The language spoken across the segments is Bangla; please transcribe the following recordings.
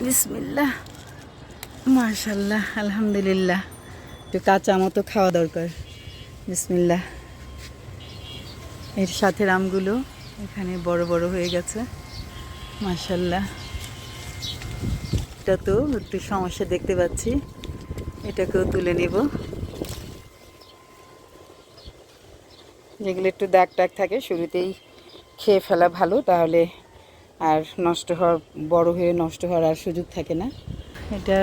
বিসমিল্লাহ। মাশাল্লাহ, আলহামদুলিল্লাহ। একটু কাঁচা মতো খাওয়া দরকার। বিসমিল্লাহ। এর সাথে আমগুলো এখানে বড় বড় হয়ে গেছে। মাশাল্লাহ। এটা তো একটু সমস্যা দেখতে পাচ্ছি। এটাকেও তুলে নেব। যেগুলো একটু দাগ টাগ থাকে, শুরুতেই খেয়ে ফেলা ভালো, তাহলে আর নষ্ট হওয়ার বড় হয়ে নষ্ট হওয়ার আর সুযোগ থাকে না। এটা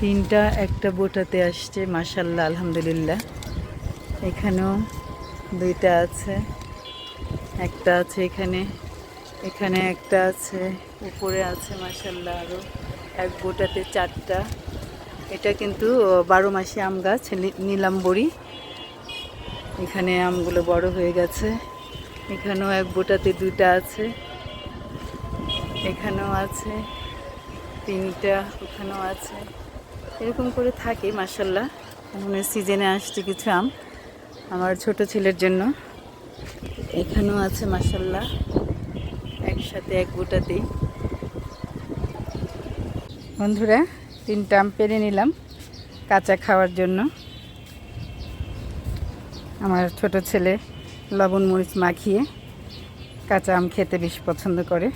তিনটা, একটা বোটাতে আসছে মাসাল্লাহ আলহামদুলিল্লাহ। এখানেও দুইটা আছে, একটা আছে এখানে এখানে একটা আছে, উপরে আছে মাসাল্লাহ আরও এক বোটাতে চারটা। এটা কিন্তু বারো মাসে আম গাছ নীলাম্বরী। এখানে আমগুলো বড় হয়ে গেছে। এখানেও এক বোটাতে দুটা আছে। এখানেও আছে, তিনটা ওখানেও আছে। এরকম করে থাকে মাসাল্লাহ এখন সিজনে আসছে কিছু আম, আমার ছোট ছেলের জন্য। এখানেও আছে মাসাল্লাহ একসাথে, এক গোটাতেই। বন্ধুরা, তিনটা আম পেরে নিলাম কাঁচা খাওয়ার জন্য। আমার ছোট ছেলে লবণ মরিচ মাখিয়ে কাঁচা আম খেতে বেশি পছন্দ করে।